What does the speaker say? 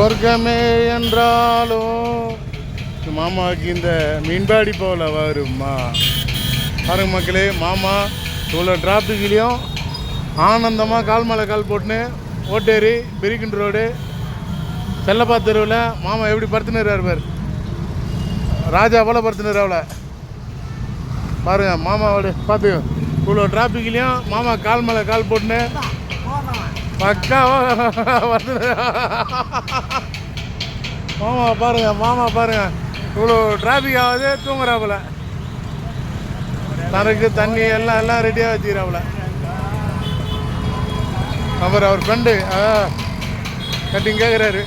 சொர்க்கமே என்றாலும் மாமாவுக்கு இந்த மீன்பாடி போல வருமா? பாருங்க மக்களே மாமா இவ்வளோ டிராஃபிக்லேயும் ஆனந்தமாக கால் மேலே கால் போட்டுன்னு ஓட்டேரி பிரிக்கின் ரோடு. செல்லப்பா தெருவில் மாமா எப்படி படுத்துனுறாரு பேர். ராஜா போல அவளை. பாருங்க மாமாவோட பார்த்து இவ்வளோ டிராஃபிக்லேயும் மாமா கால் மேலே கால் போட்டுன்னு பக்காவா வந்து. மாமா பாருங்க மாமா பாருங்க. இவ்வளோ டிராஃபிக் ஆகுது தூங்குறாப்புல. தனக்கு தண்ணி எல்லாம் எல்லாம் ரெடியாக வச்சுக்கிறாப்புல. அப்புறம் அவர் ஃப்ரெண்டு கட்டிங் கேட்குறாரு